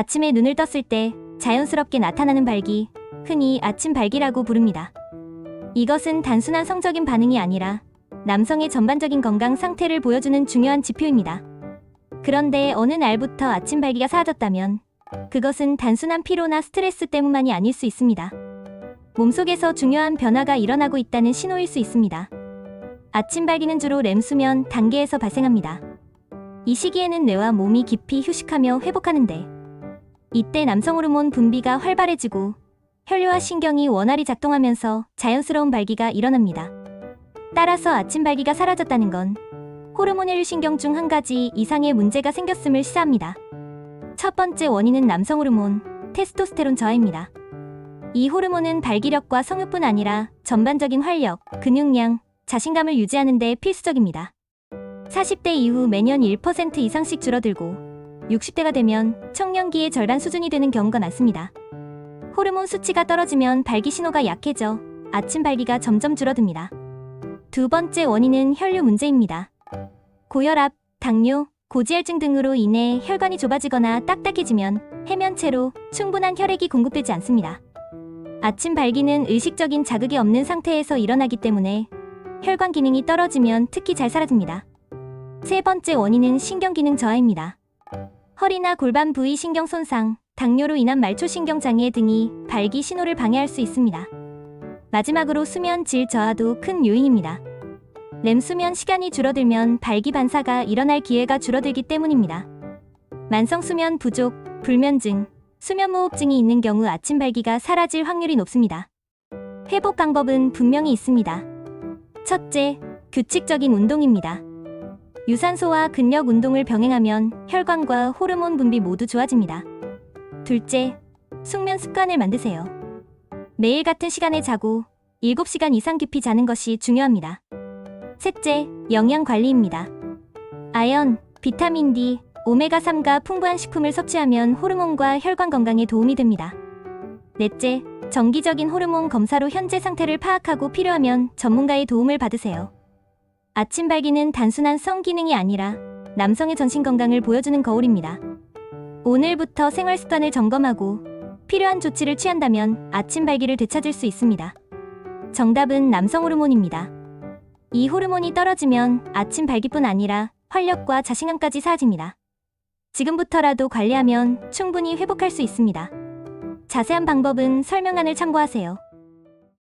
아침에 눈을 떴을 때 자연스럽게 나타나는 발기, 흔히 아침 발기라고 부릅니다. 이것은 단순한 성적인 반응이 아니라 남성의 전반적인 건강 상태를 보여주는 중요한 지표입니다. 그런데 어느 날부터 아침 발기가 사라졌다면 그것은 단순한 피로나 스트레스 때문만이 아닐 수 있습니다. 몸속에서 중요한 변화가 일어나고 있다는 신호일 수 있습니다. 아침 발기는 주로 렘 수면 단계에서 발생합니다. 이 시기에는 뇌와 몸이 깊이 휴식하며 회복하는데 이때 남성 호르몬 분비가 활발해지고 혈류와 신경이 원활히 작동하면서 자연스러운 발기가 일어납니다. 따라서 아침 발기가 사라졌다는 건 호르몬 혈류 신경 중 한 가지 이상의 문제가 생겼음을 시사합니다. 첫 번째 원인은 남성 호르몬 테스토스테론 저하입니다. 이 호르몬은 발기력과 성욕뿐 아니라 전반적인 활력, 근육량, 자신감을 유지하는 데 필수적입니다. 40대 이후 매년 1% 이상씩 줄어들고 60대가 되면 청년기의 절반 수준이 되는 경우가 많습니다. 호르몬 수치가 떨어지면 발기 신호가 약해져 아침 발기가 점점 줄어듭니다. 두 번째 원인은 혈류 문제입니다. 고혈압, 당뇨, 고지혈증 등으로 인해 혈관이 좁아지거나 딱딱해지면 해면체로 충분한 혈액이 공급되지 않습니다. 아침 발기는 의식적인 자극이 없는 상태에서 일어나기 때문에 혈관 기능이 떨어지면 특히 잘 사라집니다. 세 번째 원인은 신경기능 저하입니다. 허리나 골반 부위 신경 손상, 당뇨로 인한 말초신경 장애 등이 발기 신호를 방해할 수 있습니다. 마지막으로 수면 질 저하도 큰 요인입니다. 렘 수면 시간이 줄어들면 발기 반사가 일어날 기회가 줄어들기 때문입니다. 만성 수면 부족, 불면증, 수면 무호흡증이 있는 경우 아침 발기가 사라질 확률이 높습니다. 회복 방법은 분명히 있습니다. 첫째, 규칙적인 운동입니다. 유산소와 근력 운동을 병행하면 혈관과 호르몬 분비 모두 좋아집니다. 둘째, 숙면 습관을 만드세요. 매일 같은 시간에 자고 7시간 이상 깊이 자는 것이 중요합니다. 셋째, 영양 관리입니다. 아연, 비타민 D, 오메가3가 풍부한 식품을 섭취하면 호르몬과 혈관 건강에 도움이 됩니다. 넷째, 정기적인 호르몬 검사로 현재 상태를 파악하고 필요하면 전문가의 도움을 받으세요. 아침 발기는 단순한 성 기능이 아니라 남성의 전신 건강을 보여주는 거울입니다. 오늘부터 생활 습관을 점검하고 필요한 조치를 취한다면 아침 발기를 되찾을 수 있습니다. 정답은 남성 호르몬입니다. 이 호르몬이 떨어지면 아침 발기뿐 아니라 활력과 자신감까지 사라집니다. 지금부터라도 관리하면 충분히 회복할 수 있습니다. 자세한 방법은 설명란을 참고하세요.